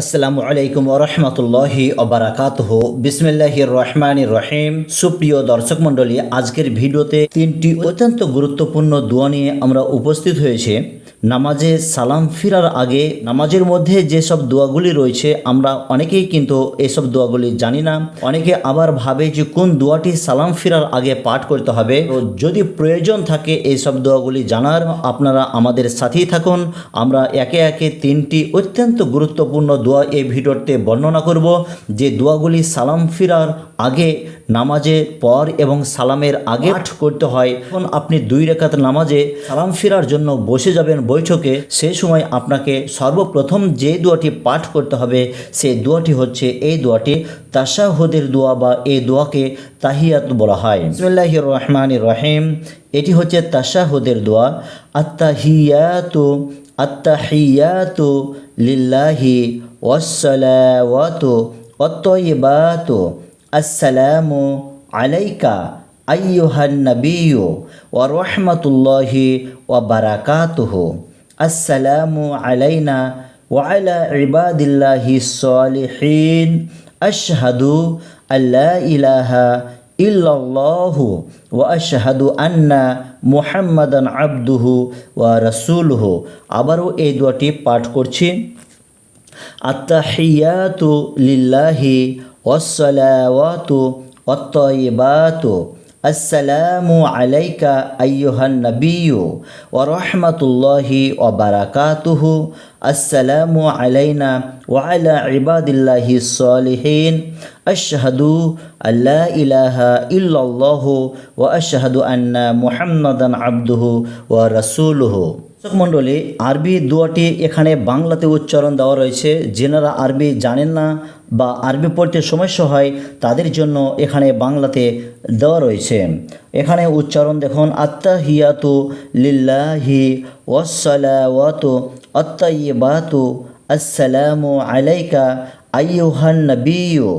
আসসালামু আলাইকুম রহমতুল্লাহি অবরাকাতহ বিসমিল্লাহির রহমান রহিম। সুপ্রিয় দর্শক মণ্ডলী, আজকের ভিডিওতে তিনটি অত্যন্ত গুরুত্বপূর্ণ দোয়া নিয়ে আমরা উপস্থিত হয়েছে। নামাজে সালাম ফিরার আগে নামাজের মধ্যে যেসব দোয়াগুলি রয়েছে, আমরা অনেকেই কিন্তু এসব দোয়াগুলি জানি না। অনেকে আবার ভাবে যে কোন দোয়াটি সালাম ফিরার আগে পাঠ করতে হবে। তো যদি প্রয়োজন থাকে এইসব দোয়াগুলি জানার, আপনারা আমাদের সাথেই থাকুন। আমরা একে একে তিনটি অত্যন্ত গুরুত্বপূর্ণ দোয়া এই ভিডিওতে বর্ণনা করব। যে দোয়াগুলি সালাম ফিরার আগে, নামাজের পর এবং সালামের আগে পাঠ করতে হয়। এখন আপনি দুই রেখাত নামাজে সালাম ফিরার জন্য বসে যাবেন বৈঠকে সে সময় আপনাকে সর্বপ্রথম যে দোয়াটি পাঠ করতে হবে সেই দোয়াটি হচ্ছে এই দোয়াটি, তাশাহুদের দোয়া বা এই দোয়াকে তাহিয়াত বলা হয়। বিসমিল্লাহির রহমানির রহিম। এটি হচ্ছে তাশাহুদের দোয়া। আত্তাহিয়াতু আত্তাহিয়াতু লিল্লাহি ওয়াসসালাওয়াতু অত্তয়িবাতু আসসালামু আলাইকা। আইয়ুহান নবিয়্যু ওয়া রাহমাতুল্লাহি ওয়া বারাকাতুহু। আসসালামু আলাইনা ওয়া আলা ইবাদিল্লাহি সলিহিন। আশহাদু আল্লা ইলাহা ইল্লাল্লাহু ওয়া আশহাদু আন্না মুহাম্মাদান আবদুহু ওয়া রাসূলুহু। আবারও এই দোয়াটি পাঠ করছি। আত্তাহিয়াতু লিল্লাহি ওয়াসসালাওয়াতু অত্তয়িবাতু আসসালামু আলাইকা আইয়ুহান নবিয়্যু ওয়া রাহমাতুল্লাহি ওয়া বারাকাতুহু। আসসালামু আলাইনা ওয়া আলা ইবাদিল্লাহি সলিহিন আশহাদু আল্লা ইলাহা ইল্লাল্লাহু ওয়া আশহাদু আন্না মুহাম্মাদান আবদুহু ওয়া রাসূলুহু। দর্শক মণ্ডলী, আরবি দোয়াটি এখানে বাংলাতে উচ্চারণ দেওয়া রয়েছে। যেনারা আরবি জানেন না বা আরবি পড়তে সমস্যা হয়, তাদের জন্য এখানে বাংলাতে দেওয়া রয়েছে। এখানে উচ্চারণ দেখুন আত্মা হিয়াতু লিল্লাহি ওয়াসালাওয়াতু আত্মাইবাতু আসসালামু আলাইকা আইয়ুহান নবী ও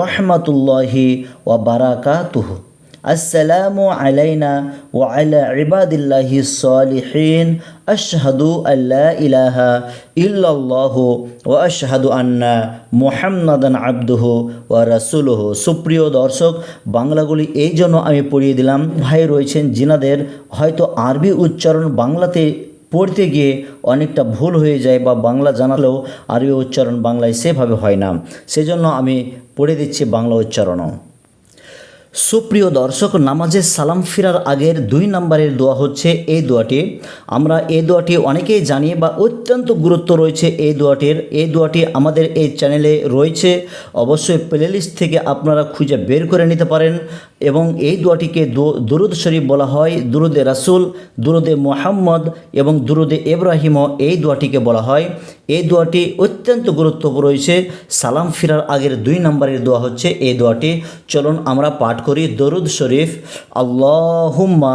রহমাতুল্লাহি ও বারাকাতুহু। আসসালামু আলাইনা ওয়া আলা ইবাদিল্লাহি সলিহিন, আশহাদু আল্লা ইলাহা ইল্লাল্লাহু ওয়া আশহাদু আন্না মুহাম্মাদান আবদুহু ওয়া রাসূলুহু। সুপ্রিয় দর্শক, বাংলাগুলি এই জন্য আমি পড়িয়ে দিলাম, ভাই রয়েছেন জিনাদের, হয়তো আরবি উচ্চারণ বাংলাতে পড়তে গিয়ে অনেকটা ভুল হয়ে যায় বা বাংলা জানালেও আরবি উচ্চারণ বাংলায় সেভাবে হয় না। সেজন্য আমি পড়ে দিচ্ছি বাংলা উচ্চারণও। সুপ্রিয় দর্শক নামাজের সালাম ফিরার আগের দুই নম্বরের দোয়া হচ্ছে এই দোয়াটি। আমরা এই দোয়াটি অনেকেই জানি বা অত্যন্ত গুরুত্ব রয়েছে এই দোয়াটির। এই দোয়াটি আমাদের এই চ্যানেলে রয়েছে। অবশ্যই প্লেলিস্ট থেকে আপনারা খুঁজে বের করে নিতে পারেন এবং এই দোয়াটিকে দুরুদ শরীফ বলা হয়, দুরুদে রাসুল, দুরুদে মোহাম্মদ এবং দুরুদে ইব্রাহিমও এই দোয়াটিকে বলা হয়। এই দোয়াটি অত্যন্ত গুরুত্বপূর্ণ রয়েছে। সালাম ফিরার আগের দুই নম্বরের দোয়া হচ্ছে এই দোয়াটি। চলুন আমরা পাঠ করি দরুদ শরীফ। আল্লাহুম্মা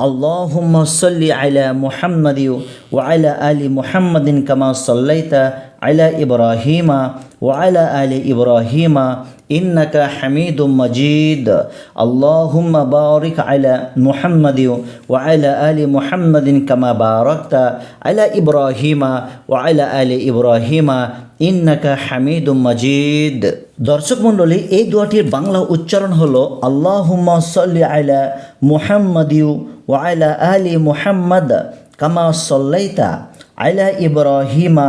اللهم صل على محمد وعلى آل محمد كما صليت আলা ইব্রাহিমা ও আলা আলি ইব্রাহিমা ইন্নাকা হামিদুম মজিদ। আল্লাহুম্মা বারিক আলা মুহাম্মাদি ওয়া আলা আলি মুহাম্মাদিন কামা বারাকতা। আলা ইব্রাহিমা ওয়া আলা আলি ইব্রাহিমা ইন্নাকা হামিদুম মজিদ। দর্শক মণ্ডলী, এই দোয়াটির বাংলা উচ্চারণ হলো, আল্লাহুম্মা সাল্লি আলা মুহাম্মাদিউ ওয়া আলা আলি মুহাম্মাদ কামা সাল্লাইতা আলা ইব্রাহিমা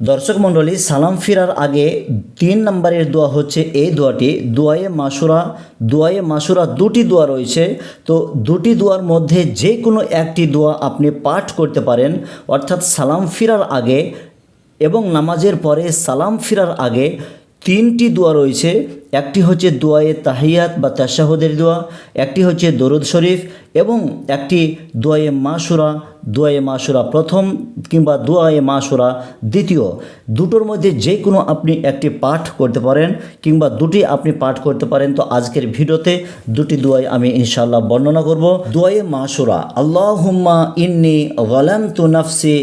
দর্শক মণ্ডলী, সালাম ফিরার আগে তিন নম্বরের দোয়া হচ্ছে, এই দোয়াটি দোয়ায়ে মাসুরা দোয়ায়ে মাসুরা দুটি দোয়া রয়েছে। তো দুটি দোয়ার মধ্যে যে কোনো একটি দোয়া আপনি পাঠ করতে পারেন। অর্থাৎ সালাম ফিরার আগে এবং নামাজের পরে সালাম ফিরার আগে তিনটি দোয়া রয়েছে। একটি হচ্ছে দোয়ায়ে তাহিয়াত বা তাশাহুদের দোয়া, একটি হচ্ছে দরুদ শরীফ এবং একটি দোয়ায়ে মাসুরা দোয়ায়ে মাসুরা প্রথম কিংবা দোয়ায়ে মাসুরা দ্বিতীয়। দুটোর মধ্যে যে কোনো আপনি একটি পাঠ করতে পারেন কিংবা দুটি আপনি পাঠ করতে পারেন তো আজকের ভিডিওতে দুটি দোয়াই আমি ইনশাল্লাহ বর্ণনা করব। দোয়ায়ে মাসুরা আল্লাহুম্মা ইন্নি গলাম তু নাফসি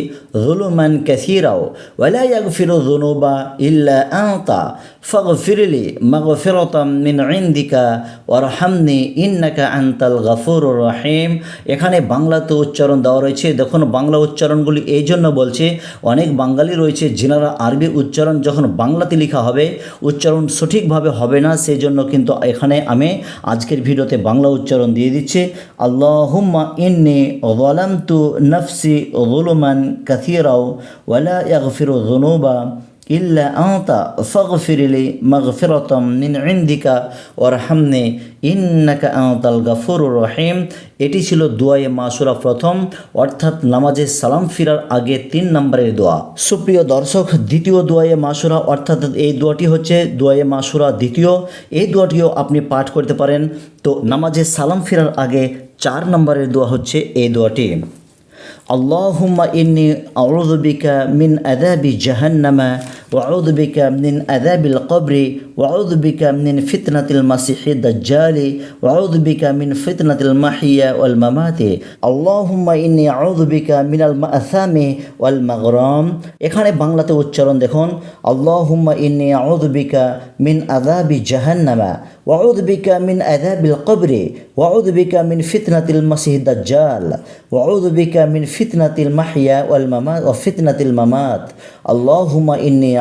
জুলুমান কাসিরাও, ওয়ালা ইয়াগফিরু যুনুবা ইল্লা আনতা। ফাগফিরলি মাগফিরাতাম মিন ইনদিকা ওয়ারহামনি ইন্নাকা আনতাল গাফুরুর রহিম এখানে বাংলাতে উচ্চারণ দেওয়া রয়েছে। দেখুন, বাংলা উচ্চারণগুলি এই জন্য বলছে, অনেক বাঙালি রয়েছে যিনারা আরবি উচ্চারণ যখন বাংলাতে লেখা হবে, উচ্চারণ সঠিকভাবে হবে না সেই জন্য কিন্তু এখানে আমি আজকের ভিডিওতে বাংলা উচ্চারণ দিয়ে দিচ্ছি। আল্লাহুম্মা ইন্নি ওয়ালামতু নফসি যুলুমান কাসীরাও ওয়ালা ইয়াগফিরু যুনুবা। ইল্লা আতা ফগফিরিলি মগফিরতম মিন ইন্দিকা ওর হামনে ইন্নাকা আতাল গাফুর রহিম। এটি ছিল দোয়াই মাসুরা প্রথম, অর্থাৎ নামাজে সালাম ফিরার আগে তিন নম্বরের দোয়া। সুপ্রিয় দর্শক, দ্বিতীয় দোয়ায়ে মাসুরা, অর্থাৎ এই দোয়াটি হচ্ছে দোয়ায়ে মাসুরা দ্বিতীয়। এই দোয়াটিও আপনি পাঠ করতে পারেন। তো নামাজে সালাম ফিরার আগে চার নম্বরের দোয়া হচ্ছে এই দোয়াটি। আল্লাহ ইন্নি আউরুবিকা মিন আদাবি জাহান্নামা وأعوذ بك من عذاب القبر وأعوذ بك من فتنة المسيح الدجال وأعوذ بك من فتنة المحيا والممات اللهم إني أعوذ بك من المأثام والمغرام এখানে বাংলাতে উচ্চারণ দেখুন আল্লাহুম্মা ইন্নি আউযু বিকা মিন আযাবি জাহান্নামা وأعوذ بك من عذاب القبر وأعوذ بك من فتنة المسيح الدجال وأعوذ بك من فتنة المحيا والممات وفتنة الممات اللهم إني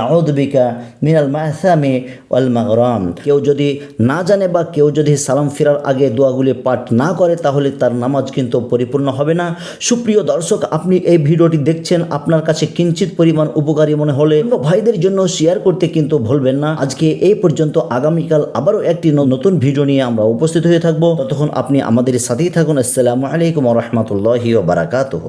মিনাল মাহসামি ওয়াল মাগরাম। কেউ যদি না জানে বা কেউ যদি সালাম ফেরার আগে দোয়াগুলি পাঠ না করে, তাহলে তার নামাজ কিন্তু পরিপূর্ণ হবে না। সুপ্রিয় দর্শক, আপনি এই ভিডিওটি দেখছেন, আপনার কাছে কিঞ্চিত পরিমাণ উপকারী মনে হলে ভাইদের জন্য শেয়ার করতে কিন্তু ভুলবেন না। আজকে এই পর্যন্ত, আগামীকাল আবারও একটি নতুন ভিডিও নিয়ে আমরা উপস্থিত হয়ে থাকব। ততক্ষণ আপনি আমাদের সাথেই থাকুন। আসসালামু আলাইকুম রহমতুল্লাহ বারাকাতুহ।